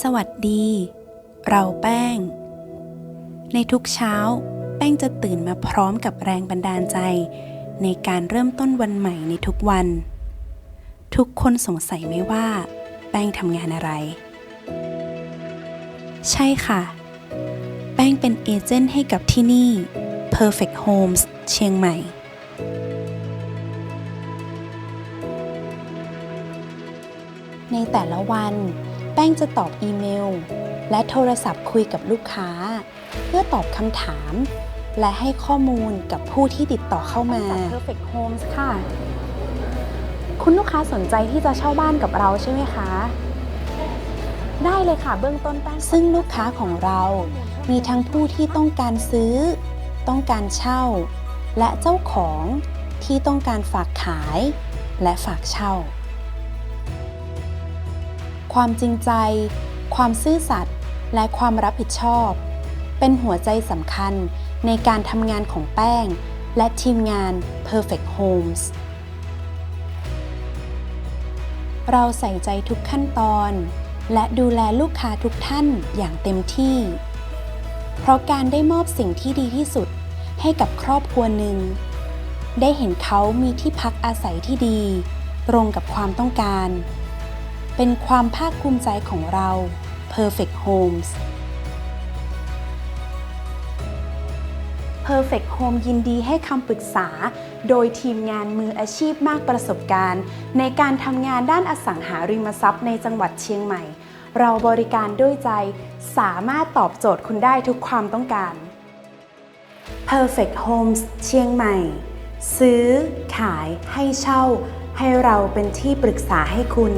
สวัสดี เราแป้ง ในทุกเช้า แป้งจะตื่นมาพร้อมกับแรงบันดาลใจ ในการเริ่มต้นวันใหม่ในทุกวัน ทุกคนสงสัยไหมว่า แป้งทำงานอะไร ใช่ค่ะ แป้งเป็นเอเจนต์ให้กับที่นี่ Perfect Homes เชียงใหม่ในแต่ละวัน แป้งจะตอบอีเมล และโทรศัพท์คุยกับลูกค้า เพื่อตอบคำถาม และให้ข้อมูลกับผู้ที่ติดต่อเข้ามา Perfect Homes ค่ะ คุณลูกค้าสนใจที่จะเช่าบ้านกับเราใช่ไหมคะ ได้เลยค่ะเบื้องต้นแป้งซึ่งลูกค้าของเรา มีทั้งผู้ที่ต้องการซื้อ ต้องการเช่า และเจ้าของที่ต้องการฝากขาย และฝากเช่า ความจริงใจ ความซื่อสัตย์และความรับผิดชอบ เป็นหัวใจสำคัญในการทำงานของแป้ง และทีมงาน Perfect Homes เราใส่ใจทุกขั้นตอน และดูแลลูกค้าทุกท่านอย่างเต็มที่ เพราะการได้มอบสิ่งที่ดีที่สุดให้กับครอบครัวหนึ่ง ได้เห็นเขามีที่พักอาศัยที่ดี ตรงกับความต้องการ เป็นความภาคภูมิใจของเรา Perfect Homes Perfect Home ยินดีให้คำปรึกษา โดยทีมงานมืออาชีพมากประสบการณ์ ในการทำงานด้านอสังหาริมทรัพย์ในจังหวัดเชียงใหม่ เราบริการด้วยใจสามารถตอบโจทย์คุณได้ทุกความต้องการ Perfect Homes เชียงใหม่ ซื้อ ขายให้เช่า ให้เราเป็นที่ปรึกษาให้คุณ